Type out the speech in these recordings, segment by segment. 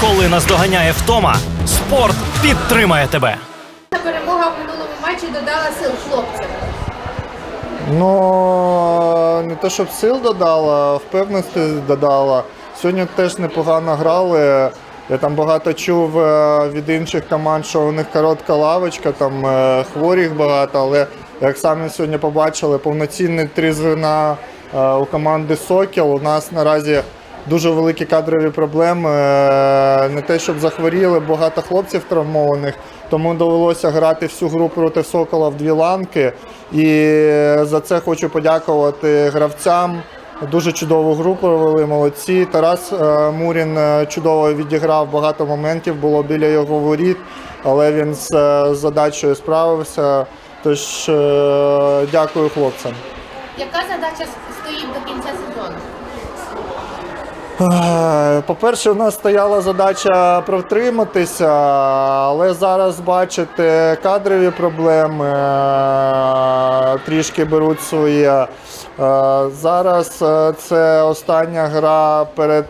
Коли наздоганяє втома, спорт підтримає тебе. Та перемога в минулому матчі додала сил хлопцям. Ну не те, щоб сил додала, впевненості додала. Сьогодні теж непогано грали. Я там багато чув е, від інших команд, що у них коротка лавочка, там е, хворих багато, але як самі сьогодні побачили, повноцінні три звена е, у команди Сокіл. У нас наразі дуже великі кадрові проблеми. Е, Не те, щоб захворіли, багато хлопців травмованих, тому довелося грати всю гру проти Сокола в дві ланки. І за це хочу подякувати гравцям. Дуже чудову гру провели, молодці. Тарас е, Мурін е, чудово відіграв багато моментів, було біля його воріт, але він з задачею справився. Тож дякую хлопцям. Яка задача стоїть до кінця сезону? Е, По-перше, у нас стояла задача протриматися, але зараз бачите, кадрові проблеми е, трішки беруть своє. Е, Зараз це остання гра перед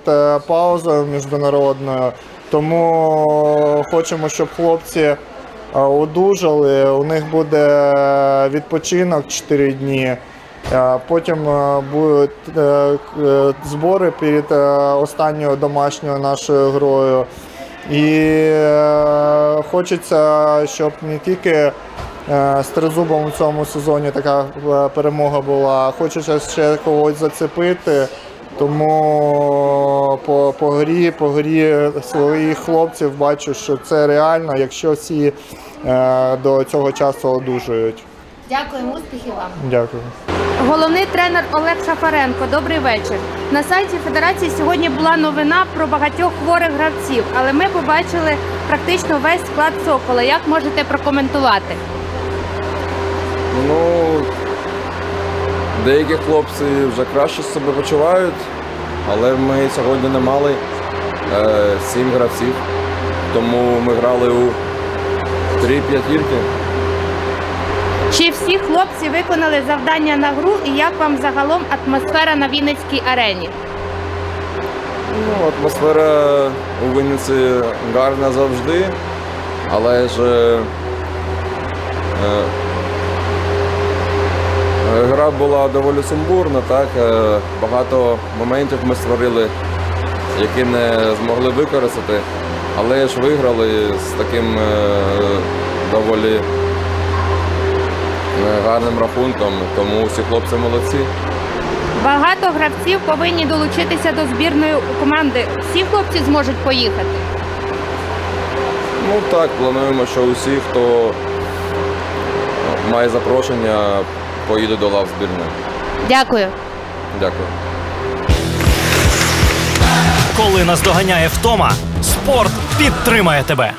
паузою міжнародною, тому хочемо, щоб хлопці одужали. У них буде відпочинок 4 дні. Потім е, будуть е, е, збори перед останньою домашньою нашою грою. І хочеться, щоб не тільки з тризубом у цьому сезоні така перемога була, хочеться ще когось зацепити. Тому по, по грі, по грі своїх хлопців бачу, що це реально, якщо всі е, до цього часу одужують. Дякуємо, успіхів вам. Дякую. Головний тренер Олег Шафаренко. Добрий вечір. На сайті Федерації сьогодні була новина про багатьох хворих гравців, але ми побачили практично весь склад Сокола. Як можете прокоментувати? Ну, деякі хлопці вже краще себе почувають, але ми сьогодні не мали е, сім гравців, тому ми грали у три п'ятірки. Чи всі хлопці виконали завдання на гру і як вам загалом атмосфера на Вінницькій арені? Ну, атмосфера у Вінниці гарна завжди, але ж е, е, гра була доволі сумбурна, так? Е, багато моментів ми створили, які не змогли використати, але ж виграли з таким е, доволі гарним рахунком, тому всі хлопці молодці. Багато гравців повинні долучитися до збірної команди. Всі хлопці зможуть поїхати. Ну так, плануємо, що усі, хто має запрошення, поїде до лав збірної. Дякую. Дякую. Коли наздоганяє втома, спорт підтримає тебе.